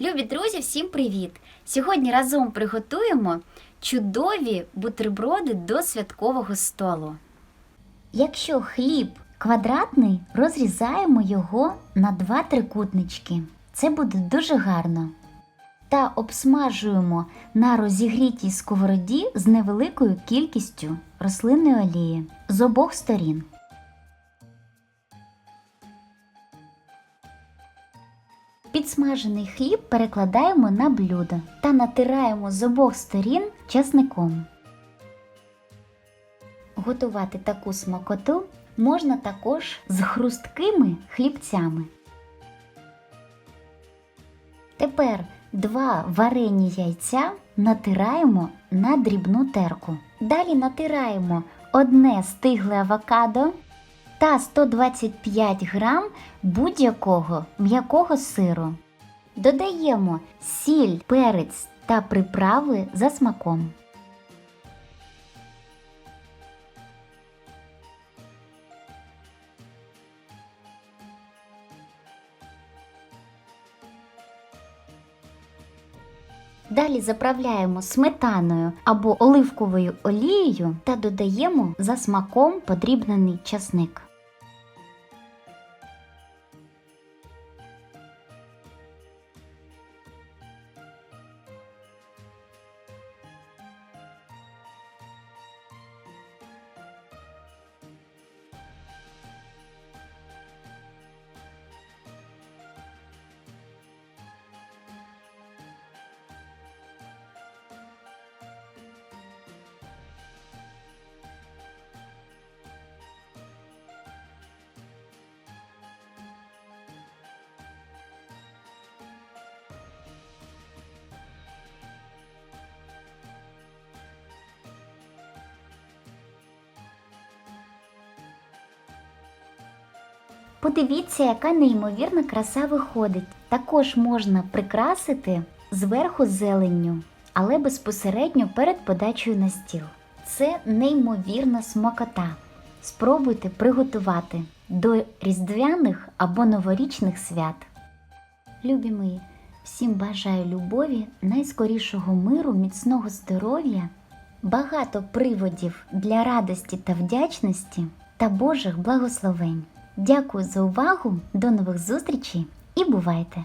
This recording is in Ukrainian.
Любі друзі, всім привіт! Сьогодні разом приготуємо чудові бутерброди до святкового столу. Якщо хліб квадратний, розрізаємо його на два трикутнички. Це буде дуже гарно. Та обсмажуємо на розігрітій сковороді з невеликою кількістю рослинної олії з обох сторін. Підсмажений хліб перекладаємо на блюдо та натираємо з обох сторін часником. Готувати таку смакоту можна також з хрусткими хлібцями. Тепер два варені яйця натираємо на дрібну терку. Далі натираємо одне стигле авокадо та 125 грам будь-якого м'якого сиру. Додаємо сіль, перець та приправи за смаком. Далі заправляємо сметаною або оливковою олією та додаємо за смаком подрібнений часник. Подивіться, яка неймовірна краса виходить. Також можна прикрасити зверху зеленню, але безпосередньо перед подачею на стіл. Це неймовірна смакота. Спробуйте приготувати до різдвяних або новорічних свят. Любі мої, всім бажаю любові, найскорішого миру, міцного здоров'я, багато приводів для радості та вдячності та Божих благословень. Дякую за увагу, до нових зустрічей і бувайте!